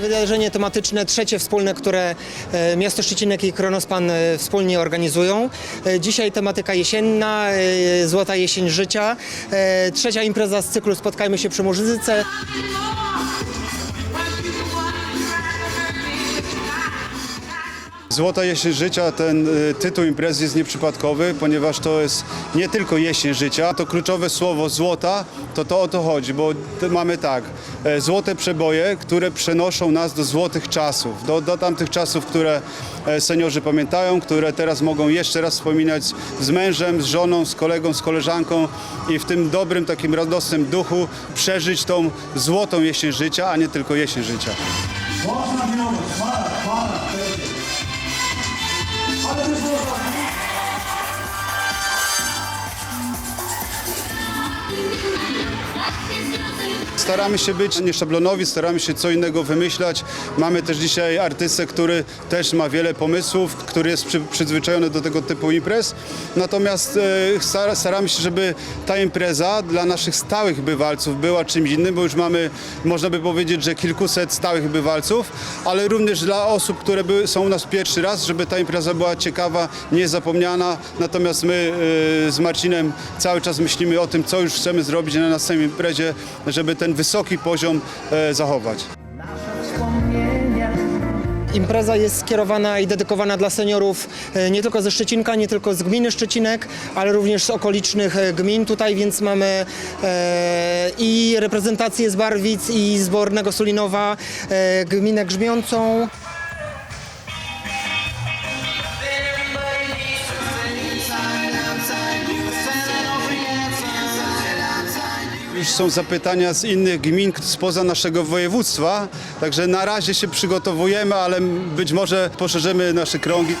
Wydarzenie tematyczne trzecie wspólne, które e, miasto Szczecinek i Kronospan e, wspólnie organizują. E, Dzisiaj tematyka jesienna, Złota Jesień Życia. Trzecia impreza z cyklu Spotkajmy się przy muzyce. Złota jesień życia, ten y, tytuł imprezy jest nieprzypadkowy, ponieważ to jest nie tylko jesień życia, to kluczowe słowo złota, to to o to chodzi, bo mamy tak, e, złote przeboje, które przenoszą nas do złotych czasów, do, do tamtych czasów, które e, seniorzy pamiętają, które teraz mogą jeszcze raz wspominać z- mężem, z żoną, z kolegą, z koleżanką i w tym dobrym, takim radosnym duchu przeżyć tą złotą jesień życia, a nie tylko jesień życia. Można miłość, para, para, Ale to jest Staramy się być nieszablonowi, staramy się co innego wymyślać. Mamy też dzisiaj artystę, który też ma wiele pomysłów, który jest przy, przyzwyczajony do tego typu imprez. Natomiast e, stara- staramy się, żeby ta impreza dla naszych stałych bywalców była czymś innym, bo już mamy, można by powiedzieć, że kilkuset stałych bywalców, ale również dla osób, które są u nas pierwszy raz, żeby ta impreza była ciekawa, niezapomniana. Natomiast my e, z Marcinem cały czas myślimy o tym, co już chcemy zrobić na następnej imprezie, żeby ten wysoki poziom e, zachować. Impreza jest skierowana i dedykowana dla seniorów e, nie tylko ze Szczecinka, nie tylko z gminy Szczecinek, ale również z okolicznych e, gmin tutaj, więc mamy i reprezentację z Barwic i z Bornego Sulinowa, gminę Grzmiącą. Już są zapytania z innych gmin spoza naszego województwa, także na razie się przygotowujemy, ale być może poszerzymy nasze krągi.